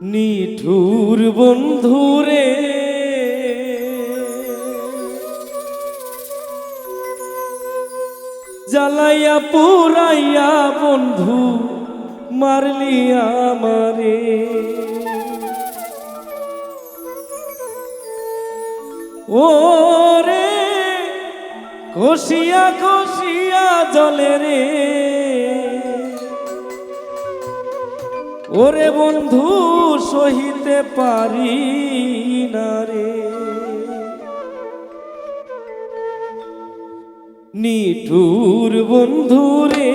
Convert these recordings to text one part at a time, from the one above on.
নিঠুর বন্ধুরে জ্বালাইয়া পুরাইয়া বন্ধু মারলি আমারে। ও রে কষিয়া কষিয়া জলে রে। ওরে বন্ধু, সহিতে পারি না রে। নিঠুর বন্ধু রে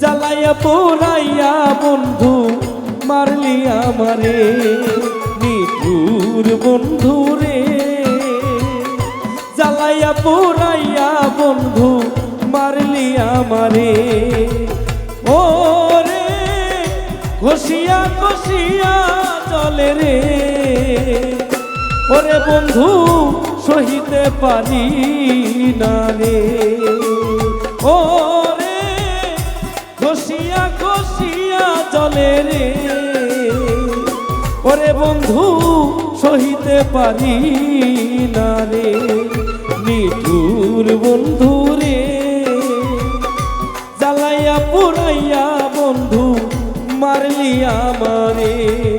জ্বালাইয়া পোড়াইয়া বন্ধু, মারলি আমারে। নিঠুর বন্ধু রে জ্বালাইয়া পোড়াইয়া বন্ধু, মারলি আমারে। কষিয়া কষিয়া চলে রে। ওরে বন্ধু, সহিতে পারি না রে। ও রে কষিয়া কষিয়া চলে রে। ওরে বন্ধু, সহিতে পারি না রে। নিঠুর বন্ধু রে। জ্বালাইয়া পুরাইয়া বন্ধু মারলি আমারে।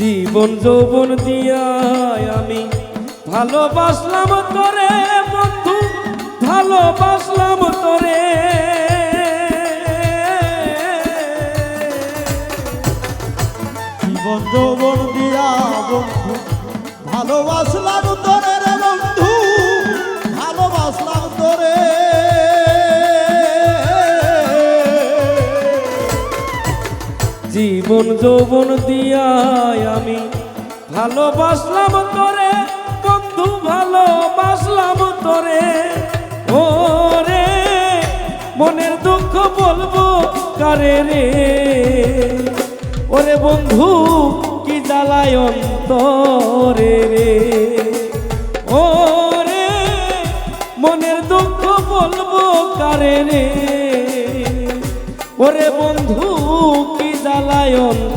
জীবন যৌবন দিয়া আমি। ভালোবাসলাম তোরে বন্ধু, ভালোবাসলাম তোরে। জীবন যৌবন দিয়া বন্ধু, ভালোবাসলাম তোরে বন্ধু, ভালোবাসলাম তোরে। জীবন যৌবন দিয়া আমি ভালোবাসলাম তোরে, বন্ধু ভালোবাসলাম তোরে। ও রে মনের দুঃখ বলব কারে রে? ওরে বন্ধু, কি জ্বালায় অন্তরে রে? ও রে মনের দুঃখ বলব কারে রে? ওরে বন্ধু জ্বালায় অন্তরে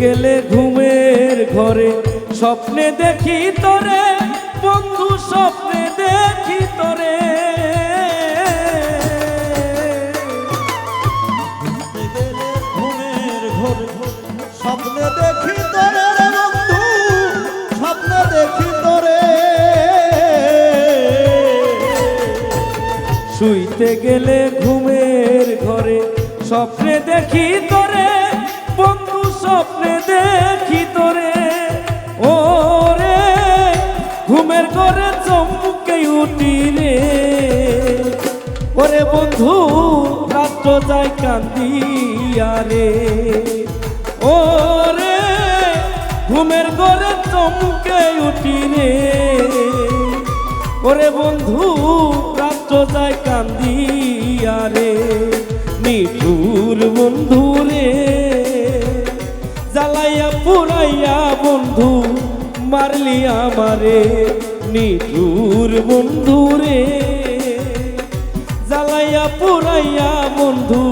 গেলে ঘুমের ঘরে। স্বপ্নে দেখি তোরে বন্ধু স্বপ্নে দেখি তোরে। গেলে ঘুমের ঘোর স্বপ্নে দেখি তোরে বন্ধু স্বপ্নে দেখি তোরে। শুইতে গেলে ঘুমের ঘরে স্বপ্নে দেখি যায় কান্দিয়া রে ও রে ঘুমের ঘরে চমকে উঠি রে। ওরে বন্ধু, রাত্র যায় কান্দিয়া রে নিঠুর বন্ধু রে। জ্বালাইয়া পুরাইয়া বন্ধু, মারলি আমারে। নিঠুর বন্ধু রে। পুরাইয়া বন্ধু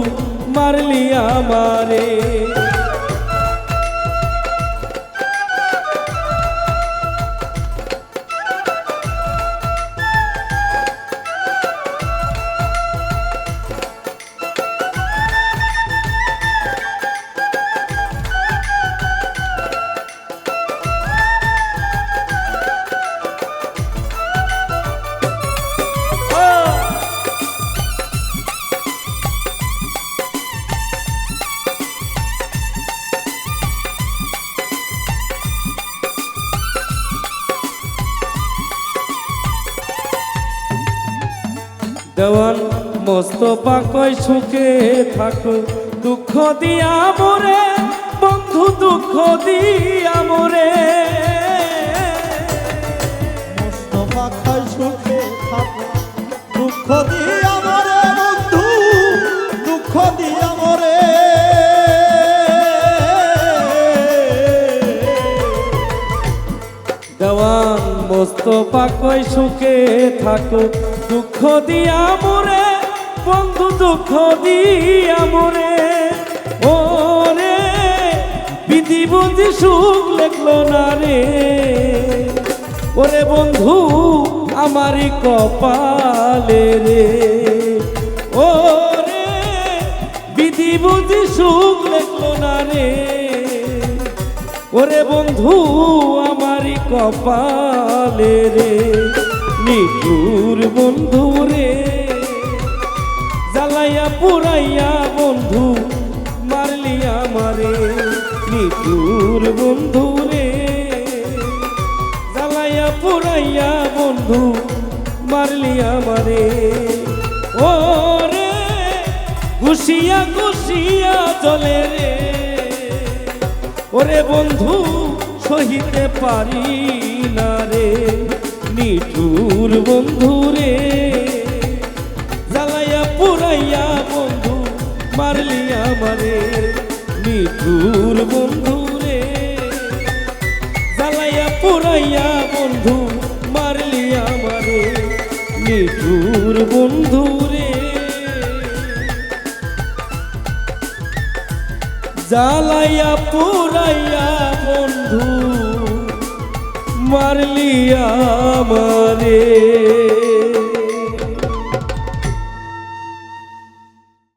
মারলি আমারে। দেওয়ান মোস্তফা কয় সুখে থাকো। দুঃখ দিয়া মরে বন্ধু দুঃখ দিয়া মরে। মোস্তফা সুখে থাকো দুঃখ দিয়া মরে বন্ধু দুঃখ দিয়া মরে। দেওয়ান মোস্তফা কয় সুখে থাকো। দুঃখ দিয়া মরে, বন্ধু দুঃখ দিয়া মরে। ওরে, বিধি বুদ্ধি সুখ লেখলো না রে। ওরে বন্ধু, আমারই কপালে রে। ওরে, বিধি বুদ্ধি সুখ লেখলো না রে। ওরে বন্ধু, আমারই কপালে রে। নিঠুর বন্ধু রে। জ্বালাইয়া পুরাইয়া বন্ধু, মারলি আমারে। নিঠুর বন্ধু রে। জ্বালাইয়া পুরাইয়া বন্ধু, মারলি আমারে। ও রে ঘুষিয়া ঘুষিয়া চলে রে। ওরে বন্ধু, সহিতে পারি না রে। নিঠুর বন্ধু রে। জ্বালাইয়া পুরাইয়া বন্ধু, মারলি আমারে। বন্ধু রে। জ্বালাইয়া পুরাইয়া বন্ধু, মারলি আমারে। বন্ধু রে। জ্বালাইয়া পুরাইয়া বন্ধু মারলি আমারে।